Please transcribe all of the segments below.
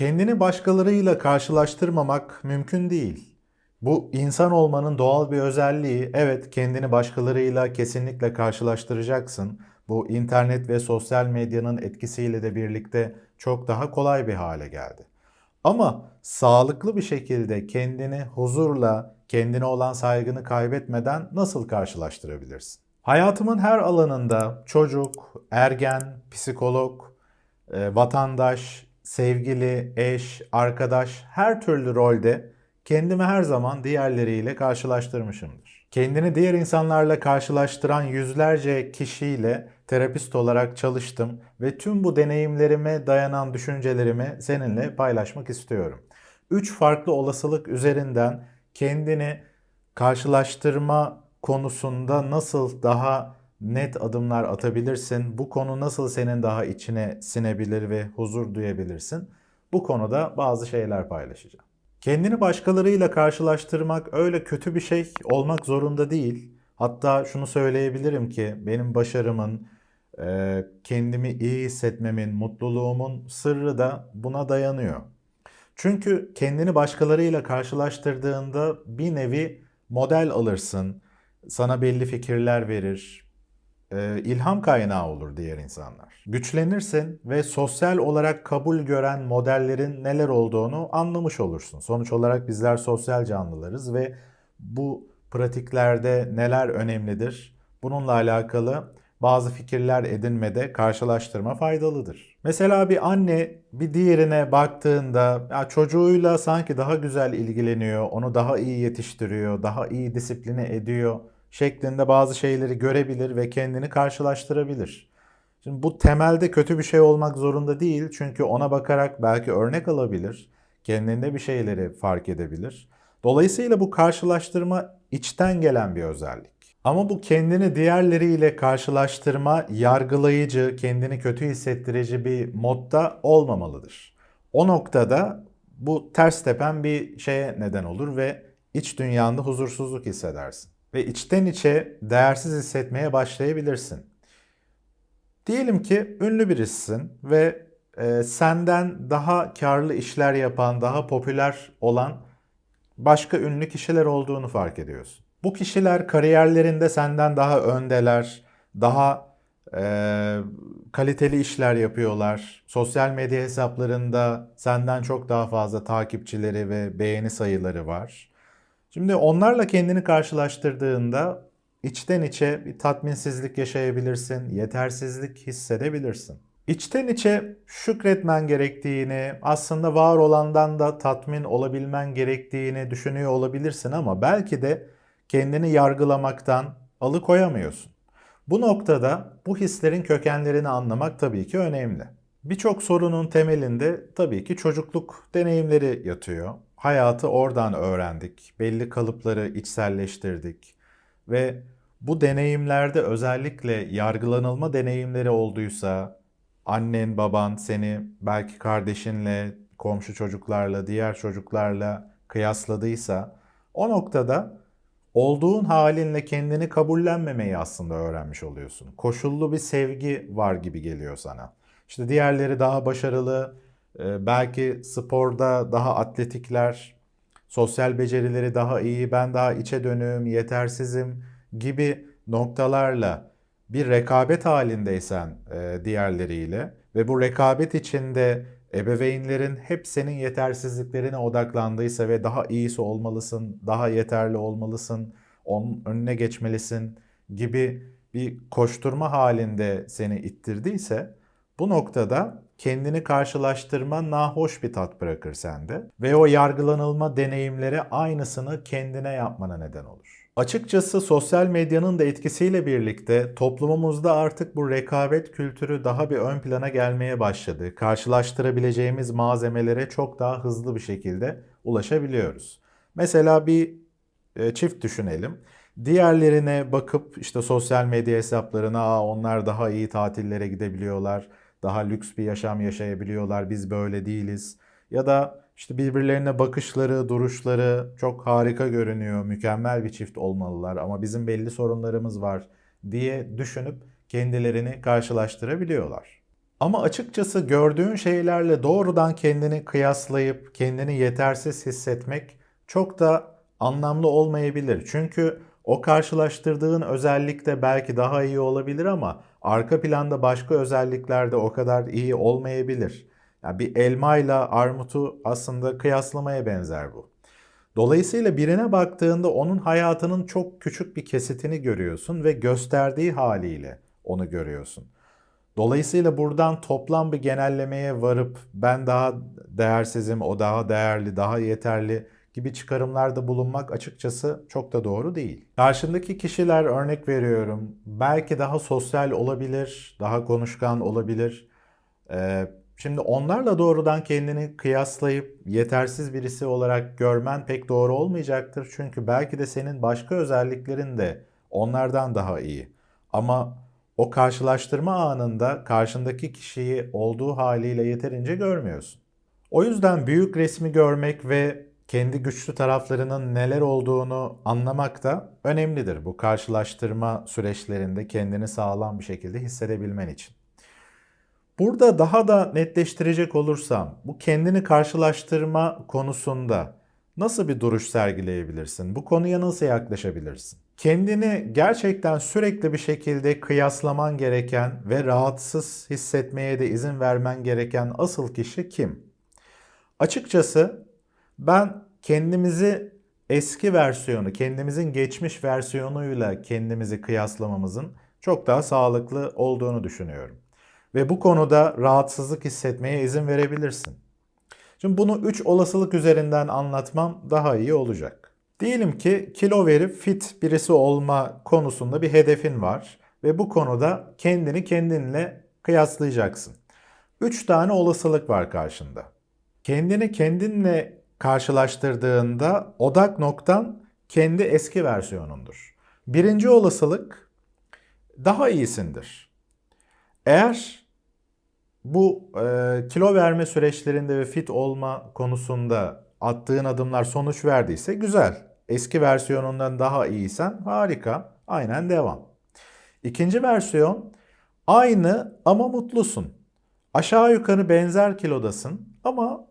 Kendini başkalarıyla karşılaştırmamak mümkün değil. Bu insan olmanın doğal bir özelliği. Evet, kendini başkalarıyla kesinlikle karşılaştıracaksın. Bu internet ve sosyal medyanın etkisiyle de birlikte çok daha kolay bir hale geldi. Ama sağlıklı bir şekilde kendini huzurla, kendine olan saygını kaybetmeden nasıl karşılaştırabilirsin? Hayatımın her alanında çocuk, ergen, psikolog, e, vatandaş, sevgili, eş, arkadaş her türlü rolde kendimi her zaman diğerleriyle karşılaştırmışımdır. Kendini diğer insanlarla karşılaştıran yüzlerce kişiyle terapist olarak çalıştım ve tüm bu deneyimlerime dayanan düşüncelerimi seninle paylaşmak istiyorum. Üç farklı olasılık üzerinden kendini karşılaştırma konusunda nasıl daha net adımlar atabilirsin? Bu konu nasıl senin daha içine sinebilir ve huzur duyabilirsin? Bu konuda bazı şeyler paylaşacağım. Kendini başkalarıyla karşılaştırmak öyle kötü bir şey olmak zorunda değil. Hatta şunu söyleyebilirim ki benim başarımın, e, kendimi iyi hissetmemin, mutluluğumun sırrı da buna dayanıyor. Çünkü kendini başkalarıyla karşılaştırdığında bir nevi model alırsın, sana belli fikirler verir, e, ilham kaynağı olur diğer insanlar. Güçlenirsin ve sosyal olarak kabul gören modellerin neler olduğunu anlamış olursun. Sonuç olarak bizler sosyal canlılarız ve bu pratiklerde neler önemlidir? Bununla alakalı bazı fikirler edinmede karşılaştırma faydalıdır. Mesela bir anne bir diğerine baktığında ya çocuğuyla sanki daha güzel ilgileniyor, onu daha iyi yetiştiriyor, daha iyi disipline ediyor şeklinde bazı şeyleri görebilir ve kendini karşılaştırabilir. Şimdi bu temelde kötü bir şey olmak zorunda değil çünkü ona bakarak belki örnek alabilir, kendinde bir şeyleri fark edebilir. Dolayısıyla bu karşılaştırma içten gelen bir özellik. Ama bu kendini diğerleriyle karşılaştırma yargılayıcı, kendini kötü hissettirici bir modda olmamalıdır. O noktada bu ters tepen bir şeye neden olur ve iç dünyanda huzursuzluk hissedersin ve içten içe değersiz hissetmeye başlayabilirsin. Diyelim ki ünlü birisin ve e, senden daha karlı işler yapan, daha popüler olan başka ünlü kişiler olduğunu fark ediyorsun. Bu kişiler kariyerlerinde senden daha öndeler, daha e, kaliteli işler yapıyorlar. Sosyal medya hesaplarında senden çok daha fazla takipçileri ve beğeni sayıları var. Şimdi onlarla kendini karşılaştırdığında içten içe bir tatminsizlik yaşayabilirsin, yetersizlik hissedebilirsin. İçten içe şükretmen gerektiğini, aslında var olandan da tatmin olabilmen gerektiğini düşünüyor olabilirsin ama belki de kendini yargılamaktan alıkoyamıyorsun. Bu noktada bu hislerin kökenlerini anlamak tabii ki önemli. Birçok sorunun temelinde tabii ki çocukluk deneyimleri yatıyor. Hayatı oradan öğrendik. Belli kalıpları içselleştirdik. Ve bu deneyimlerde özellikle yargılanılma deneyimleri olduysa annen, baban seni belki kardeşinle, komşu çocuklarla, diğer çocuklarla kıyasladıysa o noktada olduğun halinle kendini kabullenmemeyi aslında öğrenmiş oluyorsun. Koşullu bir sevgi var gibi geliyor sana. İşte diğerleri daha başarılı, belki sporda daha atletikler, sosyal becerileri daha iyi, ben daha içe dönüğüm, yetersizim gibi noktalarla bir rekabet halindeysen e, diğerleriyle ve bu rekabet içinde ebeveynlerin hep senin yetersizliklerine odaklandıysa ve daha iyisi olmalısın, daha yeterli olmalısın, onun önüne geçmelisin gibi bir koşturma halinde seni ittirdiyse bu noktada kendini karşılaştırma nahoş bir tat bırakır sende ve o yargılanılma deneyimleri aynısını kendine yapmana neden olur. Açıkçası sosyal medyanın da etkisiyle birlikte toplumumuzda artık bu rekabet kültürü daha bir ön plana gelmeye başladı. Karşılaştırabileceğimiz malzemelere çok daha hızlı bir şekilde ulaşabiliyoruz. Mesela bir e, çift düşünelim. Diğerlerine bakıp işte sosyal medya hesaplarına onlar daha iyi tatillere gidebiliyorlar daha lüks bir yaşam yaşayabiliyorlar. Biz böyle değiliz. Ya da işte birbirlerine bakışları, duruşları çok harika görünüyor. Mükemmel bir çift olmalılar ama bizim belli sorunlarımız var diye düşünüp kendilerini karşılaştırabiliyorlar. Ama açıkçası gördüğün şeylerle doğrudan kendini kıyaslayıp kendini yetersiz hissetmek çok da anlamlı olmayabilir. Çünkü o karşılaştırdığın özellik de belki daha iyi olabilir ama arka planda başka özellikler de o kadar iyi olmayabilir. Yani bir elma ile armutu aslında kıyaslamaya benzer bu. Dolayısıyla birine baktığında onun hayatının çok küçük bir kesitini görüyorsun ve gösterdiği haliyle onu görüyorsun. Dolayısıyla buradan toplam bir genellemeye varıp ben daha değersizim, o daha değerli, daha yeterli gibi çıkarımlarda bulunmak açıkçası çok da doğru değil. Karşındaki kişiler örnek veriyorum belki daha sosyal olabilir, daha konuşkan olabilir. Ee, şimdi onlarla doğrudan kendini kıyaslayıp yetersiz birisi olarak görmen pek doğru olmayacaktır. Çünkü belki de senin başka özelliklerin de onlardan daha iyi. Ama o karşılaştırma anında karşındaki kişiyi olduğu haliyle yeterince görmüyorsun. O yüzden büyük resmi görmek ve kendi güçlü taraflarının neler olduğunu anlamak da önemlidir bu karşılaştırma süreçlerinde kendini sağlam bir şekilde hissedebilmen için. Burada daha da netleştirecek olursam bu kendini karşılaştırma konusunda nasıl bir duruş sergileyebilirsin? Bu konuya nasıl yaklaşabilirsin? Kendini gerçekten sürekli bir şekilde kıyaslaman gereken ve rahatsız hissetmeye de izin vermen gereken asıl kişi kim? Açıkçası ben kendimizi eski versiyonu, kendimizin geçmiş versiyonuyla kendimizi kıyaslamamızın çok daha sağlıklı olduğunu düşünüyorum. Ve bu konuda rahatsızlık hissetmeye izin verebilirsin. Şimdi bunu 3 olasılık üzerinden anlatmam daha iyi olacak. Diyelim ki kilo verip fit birisi olma konusunda bir hedefin var ve bu konuda kendini kendinle kıyaslayacaksın. 3 tane olasılık var karşında. Kendini kendinle karşılaştırdığında odak noktan kendi eski versiyonundur. Birinci olasılık daha iyisindir. Eğer bu e, kilo verme süreçlerinde ve fit olma konusunda attığın adımlar sonuç verdiyse güzel. Eski versiyonundan daha iyiysen harika. Aynen devam. İkinci versiyon aynı ama mutlusun. Aşağı yukarı benzer kilodasın ama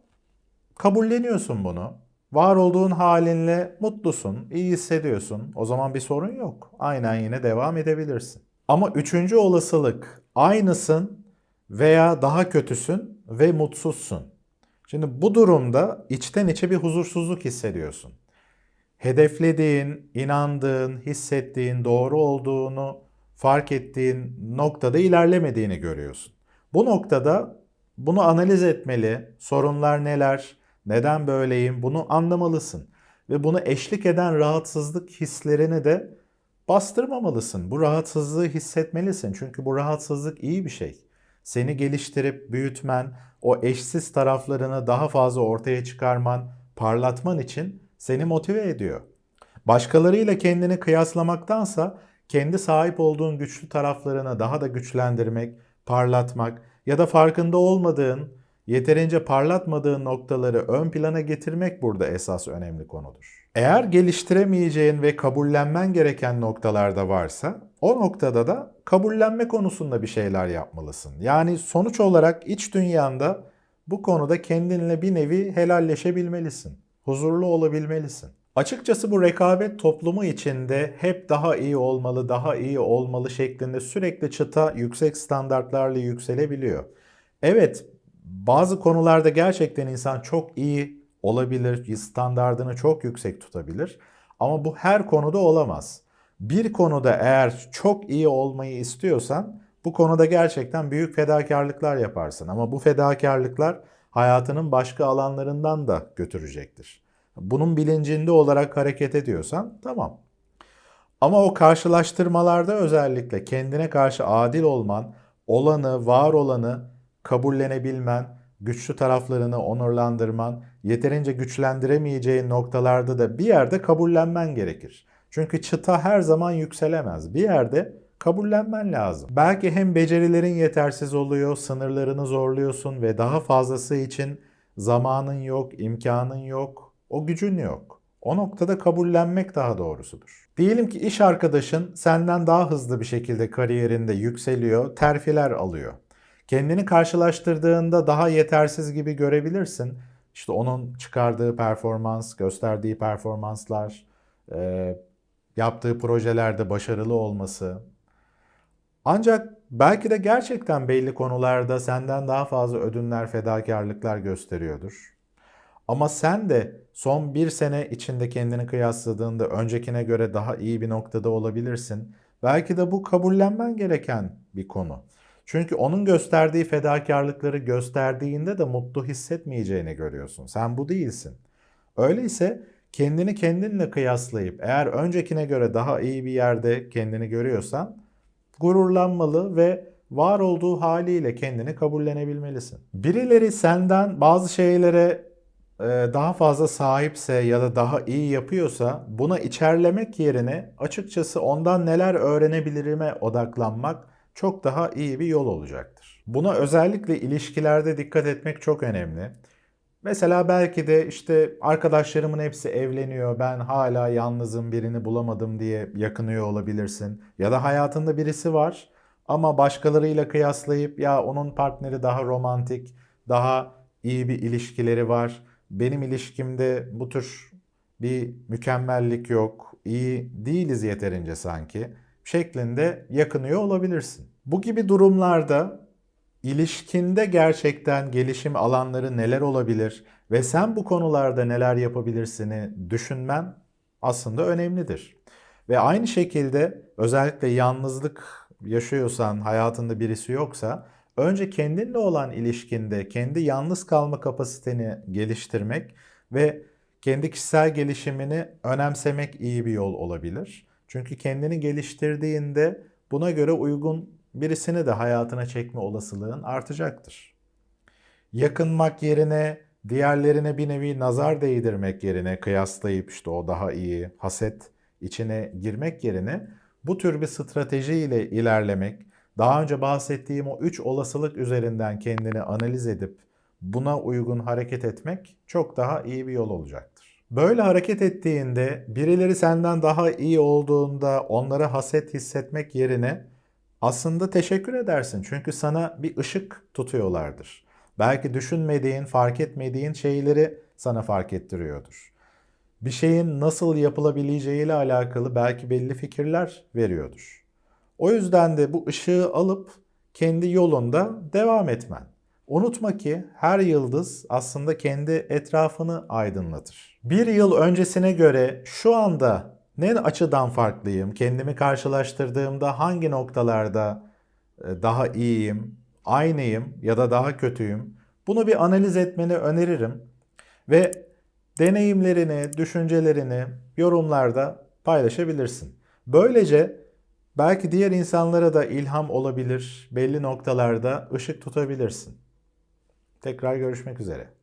kabulleniyorsun bunu. Var olduğun halinle mutlusun, iyi hissediyorsun. O zaman bir sorun yok. Aynen yine devam edebilirsin. Ama üçüncü olasılık aynısın veya daha kötüsün ve mutsuzsun. Şimdi bu durumda içten içe bir huzursuzluk hissediyorsun. Hedeflediğin, inandığın, hissettiğin, doğru olduğunu fark ettiğin noktada ilerlemediğini görüyorsun. Bu noktada bunu analiz etmeli. Sorunlar neler? Neden böyleyim? Bunu anlamalısın. Ve bunu eşlik eden rahatsızlık hislerini de bastırmamalısın. Bu rahatsızlığı hissetmelisin. Çünkü bu rahatsızlık iyi bir şey. Seni geliştirip büyütmen, o eşsiz taraflarını daha fazla ortaya çıkarman, parlatman için seni motive ediyor. Başkalarıyla kendini kıyaslamaktansa kendi sahip olduğun güçlü taraflarını daha da güçlendirmek, parlatmak ya da farkında olmadığın, yeterince parlatmadığın noktaları ön plana getirmek burada esas önemli konudur. Eğer geliştiremeyeceğin ve kabullenmen gereken noktalarda varsa o noktada da kabullenme konusunda bir şeyler yapmalısın. Yani sonuç olarak iç dünyanda bu konuda kendinle bir nevi helalleşebilmelisin. Huzurlu olabilmelisin. Açıkçası bu rekabet toplumu içinde hep daha iyi olmalı, daha iyi olmalı şeklinde sürekli çıta yüksek standartlarla yükselebiliyor. Evet, bazı konularda gerçekten insan çok iyi olabilir, standardını çok yüksek tutabilir. Ama bu her konuda olamaz. Bir konuda eğer çok iyi olmayı istiyorsan bu konuda gerçekten büyük fedakarlıklar yaparsın. Ama bu fedakarlıklar hayatının başka alanlarından da götürecektir. Bunun bilincinde olarak hareket ediyorsan tamam. Ama o karşılaştırmalarda özellikle kendine karşı adil olman, olanı, var olanı kabullenebilmen, güçlü taraflarını onurlandırman, yeterince güçlendiremeyeceğin noktalarda da bir yerde kabullenmen gerekir. Çünkü çıta her zaman yükselemez. Bir yerde kabullenmen lazım. Belki hem becerilerin yetersiz oluyor, sınırlarını zorluyorsun ve daha fazlası için zamanın yok, imkanın yok, o gücün yok. O noktada kabullenmek daha doğrusudur. Diyelim ki iş arkadaşın senden daha hızlı bir şekilde kariyerinde yükseliyor, terfiler alıyor. Kendini karşılaştırdığında daha yetersiz gibi görebilirsin. İşte onun çıkardığı performans, gösterdiği performanslar, e, yaptığı projelerde başarılı olması. Ancak belki de gerçekten belli konularda senden daha fazla ödünler, fedakarlıklar gösteriyordur. Ama sen de son bir sene içinde kendini kıyasladığında öncekine göre daha iyi bir noktada olabilirsin. Belki de bu kabullenmen gereken bir konu. Çünkü onun gösterdiği fedakarlıkları gösterdiğinde de mutlu hissetmeyeceğini görüyorsun. Sen bu değilsin. Öyleyse kendini kendinle kıyaslayıp eğer öncekine göre daha iyi bir yerde kendini görüyorsan gururlanmalı ve var olduğu haliyle kendini kabullenebilmelisin. Birileri senden bazı şeylere e, daha fazla sahipse ya da daha iyi yapıyorsa buna içerlemek yerine açıkçası ondan neler öğrenebilirime odaklanmak çok daha iyi bir yol olacaktır. Buna özellikle ilişkilerde dikkat etmek çok önemli. Mesela belki de işte arkadaşlarımın hepsi evleniyor, ben hala yalnızım, birini bulamadım diye yakınıyor olabilirsin. Ya da hayatında birisi var ama başkalarıyla kıyaslayıp ya onun partneri daha romantik, daha iyi bir ilişkileri var. Benim ilişkimde bu tür bir mükemmellik yok, iyi değiliz yeterince sanki şeklinde yakınıyor olabilirsin. Bu gibi durumlarda ilişkinde gerçekten gelişim alanları neler olabilir ve sen bu konularda neler yapabilirsini düşünmen aslında önemlidir. Ve aynı şekilde özellikle yalnızlık yaşıyorsan, hayatında birisi yoksa önce kendinle olan ilişkinde kendi yalnız kalma kapasiteni geliştirmek ve kendi kişisel gelişimini önemsemek iyi bir yol olabilir. Çünkü kendini geliştirdiğinde buna göre uygun birisini de hayatına çekme olasılığın artacaktır. Yakınmak yerine diğerlerine bir nevi nazar değdirmek yerine kıyaslayıp işte o daha iyi haset içine girmek yerine bu tür bir stratejiyle ilerlemek, daha önce bahsettiğim o üç olasılık üzerinden kendini analiz edip buna uygun hareket etmek çok daha iyi bir yol olacaktır. Böyle hareket ettiğinde birileri senden daha iyi olduğunda onlara haset hissetmek yerine aslında teşekkür edersin. Çünkü sana bir ışık tutuyorlardır. Belki düşünmediğin, fark etmediğin şeyleri sana fark ettiriyordur. Bir şeyin nasıl yapılabileceğiyle alakalı belki belli fikirler veriyordur. O yüzden de bu ışığı alıp kendi yolunda devam etmen. Unutma ki her yıldız aslında kendi etrafını aydınlatır. Bir yıl öncesine göre şu anda ne açıdan farklıyım, kendimi karşılaştırdığımda hangi noktalarda e, daha iyiyim, aynıyım ya da daha kötüyüm bunu bir analiz etmeni öneririm. Ve deneyimlerini, düşüncelerini yorumlarda paylaşabilirsin. Böylece belki diğer insanlara da ilham olabilir, belli noktalarda ışık tutabilirsin. Tekrar görüşmek üzere.